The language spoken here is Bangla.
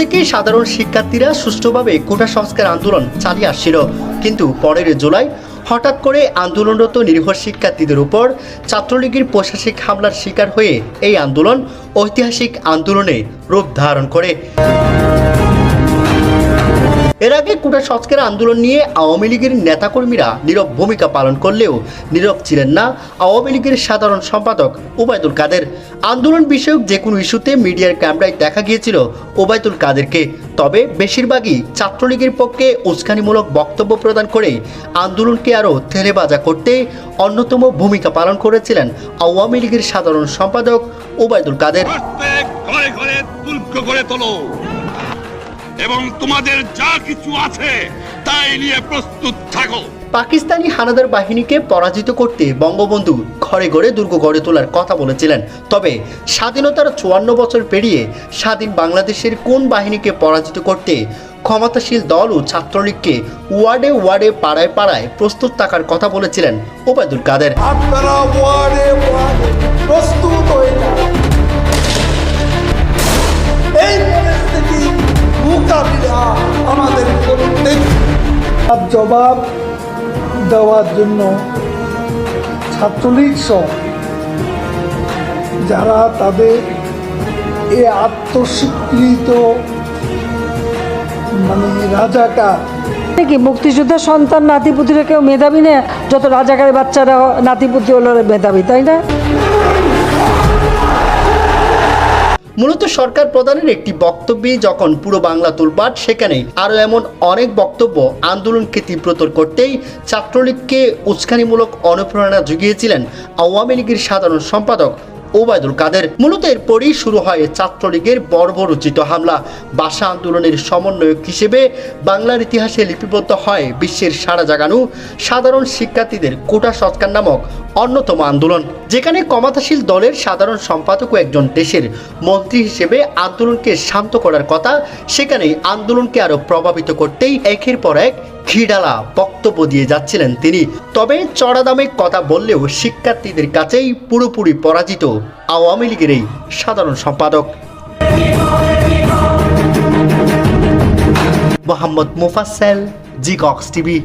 থেকেই সাধারণ শিক্ষার্থীরা সুষ্ঠুভাবে কোটা সংস্কার আন্দোলন চালিয়ে আসছিল। কিন্তু পরের জুলাই হঠাৎ করে আন্দোলনরত নির্ভর শিক্ষার্থীদের উপর ছাত্রলীগের প্রশাসনিক হামলার শিকার হয়ে এই আন্দোলন ঐতিহাসিক আন্দোলনে রূপ ধারণ করে। এর আগে কোটা সংস্কার আন্দোলন নিয়ে আওয়ামী লীগের নেতাকর্মীরা নীরব ভূমিকা পালন করলেও নীরব ছিলেন না আওয়ামী লীগের সাধারণ সম্পাদক ওবায়দুল কাদের। আন্দোলন বিষয়ক যে কোনো ইস্যুতে মিডিয়ার ক্যামেরায় দেখা গিয়েছিল ওবায়দুল কাদেরকে। তবে বেশিরভাগই ছাত্রলীগের পক্ষে উস্কানিমূলক বক্তব্য প্রদান করে আন্দোলনকে আরও থেলেবাজা করতে অন্যতম ভূমিকা পালন করেছিলেন আওয়ামী লীগের সাধারণ সম্পাদক ওবায়দুল কাদের। করে তোলো। এবং তোমাদের যা কিছু আছে তাই নিয়ে প্রস্তুত থাকো। পাকিস্তানি হানাদার বাহিনীকে পরাজিত করতে বঙ্গবন্ধু ঘরে ঘরে দুর্গ গড়ে তোলার কথা বলেছিলেন। তবে স্বাধীনতার চুয়ান্ন বছর পেরিয়ে স্বাধীন বাংলাদেশের কোন বাহিনীকে পরাজিত করতে ক্ষমতাশীল দল ও ছাত্রলীগকে ওয়ার্ডে ওয়ার্ডে পাড়ায় পাড়ায় প্রস্তুত থাকার কথা বলেছিলেন ওবায়দুল কাদের। আপনারা ওয়ার্ডে ওয়ার্ডে প্রস্তুত হয়ে জবাব দেওয়ার জন্য ছাত্রলীগ সহ যারা তাদের এ আত্মস্বীকৃত মানে রাজাকার। কি মুক্তিযোদ্ধা সন্তান নাতিপুতিরা কেউ মেধাবী না? যত রাজাকারের বাচ্চারা নাতিপুতি হলো মেধাবী, তাই না? মূলত সরকার প্রধানের একটি বক্তব্যে যখন পুরো বাংলা তোলপাট, সেখানে আরও এমন অনেক বক্তব্য আন্দোলনকে তীব্রতর করতেই ছাত্রলীগকে উস্কানিমূলক অনুপ্রেরণা জুগিয়েছিলেন আওয়ামী লীগের সাধারণ সম্পাদক ওবায়দুল কাদের। মূলত এরপরই শুরু হয় ছাত্রলীগের বর্বরচিত হামলা। ভাষা আন্দোলনের সমন্বয়ক হিসেবে বাংলার ইতিহাসে লিপিবদ্ধ হয় বিশ্বের সারা জাগানো সাধারণ শিক্ষার্থীদের কোটা সংস্কার নামক অন্যতম আন্দোলন, যেখানে ক্ষমতাশীল দলের সাধারণ সম্পাদক ও একজন দেশের মন্ত্রী হিসেবে আন্দোলনকে শান্ত করার কথা সেখানে আন্দোলনকে আরও প্রভাবিত করতেই একের পর এক খিডালা বক্তব্য দিয়ে যাচ্ছিলেন তিনি। তবে চড়া দামে কথা বললেও শিক্ষার্থীদের কাছেই পুরোপুরি পরাজিত আওয়ামী লীগের এই সাধারণ সম্পাদক। Mohammad Mufassel G Cox TV.